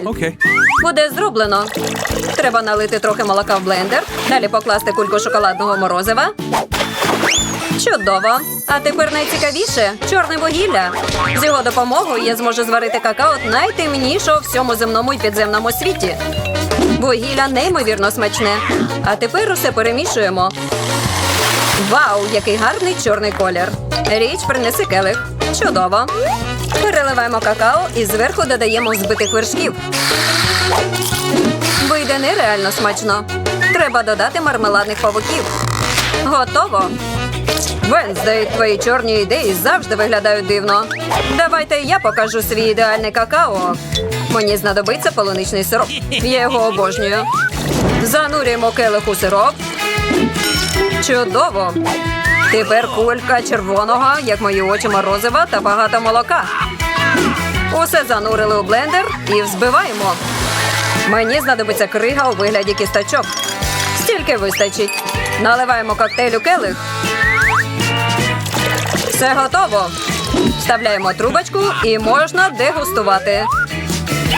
карамель. Okay. Буде зроблено. Треба налити трохи молока в блендер, далі покласти кульку шоколадного морозива. Чудово! А тепер найцікавіше чорне вугілля. З його допомогою я зможу зварити какао найтемнішого в всьому земному і підземному світі. Вугілля неймовірно смачне. А тепер усе перемішуємо. Вау, який гарний чорний колір. Річ принеси келих. Чудово. Переливаємо какао і зверху додаємо збитих вершків. Вийде нереально смачно. Треба додати мармеладних павуків. Готово. Венздей, твої чорні ідеї завжди виглядають дивно. Давайте я покажу свій ідеальний какао. Мені знадобиться полуничний сироп. Я його обожнюю. Занурюємо келих у сироп. Чудово! Тепер кулька червоного, як мої очі морозива та багато молока. Усе занурили у блендер і взбиваємо. Мені знадобиться крига у вигляді кісточок. Стільки вистачить. Наливаємо коктейль у келих. Все готово. Вставляємо трубочку і можна дегустувати.